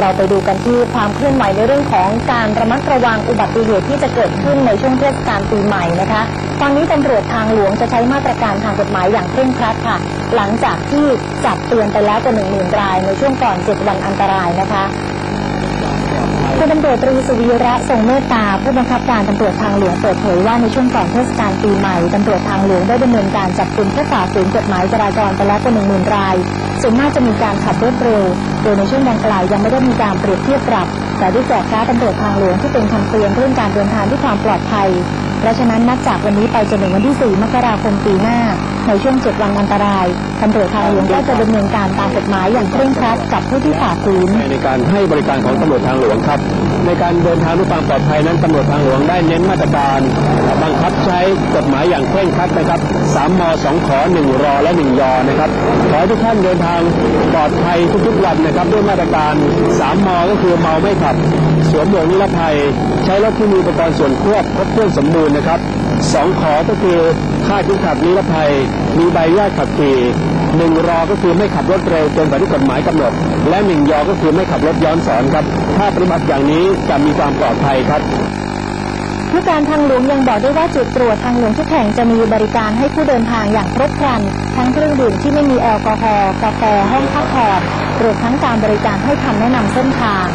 เราไปดูกันที่ความเคลื่อนไหวในเรื่องของการระมัดระวังอุบัติเหตุที่จะเกิดขึ้นในช่วงเทศกาลปีใหม่นะคะตอนนี้ตำรวจทางหลวงจะใช้มาตรการทางกฎหมายอย่างเคร่งครัดค่ะ หลังจากที่จับเตือนไปแล้วกว่าหนึ่งหมื่นรายในช่วงก่อน7วันอันตรายนะคะพลตำรวจตรีสุวีระทรงเมตตา ผู้บังคับการตำรวจทางหลวงเปิดเผยว่าในช่วงก่อนเทศกาลปีใหม่ตำรวจทางหลวงได้ดำเนินการจับกลุ่มผู้ฝ่าฝืนกฎหมายจราจรไปแล้วกว่าหนึ่งหมื่นรายส่วนมากจะมีการขับรถเร็ว โดยในช่วงดังกล่าวยังไม่ได้มีการเปรียบเทียบปรับ แต่ได้แจกการดตำรวจทางหลวงที่เป็นคำเตือนเรื่องการเดินทางด้วยความปลอดภัย เพราะฉะนั้นนับจากวันนี้ไปจนถึงวันที่ 4 มกราคมปีหน้า ในช่วง7วันอันตรายตำรวจทางหลวงก็จะดำเนินการตามกฎหมายอย่างเคร่งครัดกับผู้ที่ฝ่าฝืนในการให้บริการของตำรวจทางหลวงครับ ในการเดินทางด้วยความปลอดภัยนั้นตำรวจทางหลวงได้เน้นมาตรการบังคับใช้กฎหมายอย่างเคร่งครัดนะครับ 3 ม 2ขอ1รอและ 1 ยอนะครับ ขอให้ทุกท่านเดินทางปลอดภัยทุกๆวันนะครับ ด้วยมาตรการ 3 มก็คือเมาไม่ขับ สวมหมวกนิรภัย ใช้รถที่มีอุปกรณ์ส่วนควบครบถ้วนสมบูรณ์นะครับสองขอก็คือค่าดเข็มขัดนิรภัย มีใบอนุญาตขับขี่หนึ่งรอก็คือไม่ขับรถเร็วเกินกว่าที่กฎหมายกำหนด และหนึ่งยอก็คือไม่ขับรถย้อนสอนครับ ถ้าปฏิบัติอย่างนี้จะมีความปลอดภัยครับ ผู้การทางหลวงยังบอกด้วยว่าจุดตรวจทางหลวงทุกแห่งจะมีบริการให้ผู้เดินทางอย่างครบครัน ทั้งเครื่องดื่มที่ไม่มีแอลกอฮอล์กาแฟห้องพักผ่อนรวมทั้งการบริการให้คำแนะนำเส้นทาง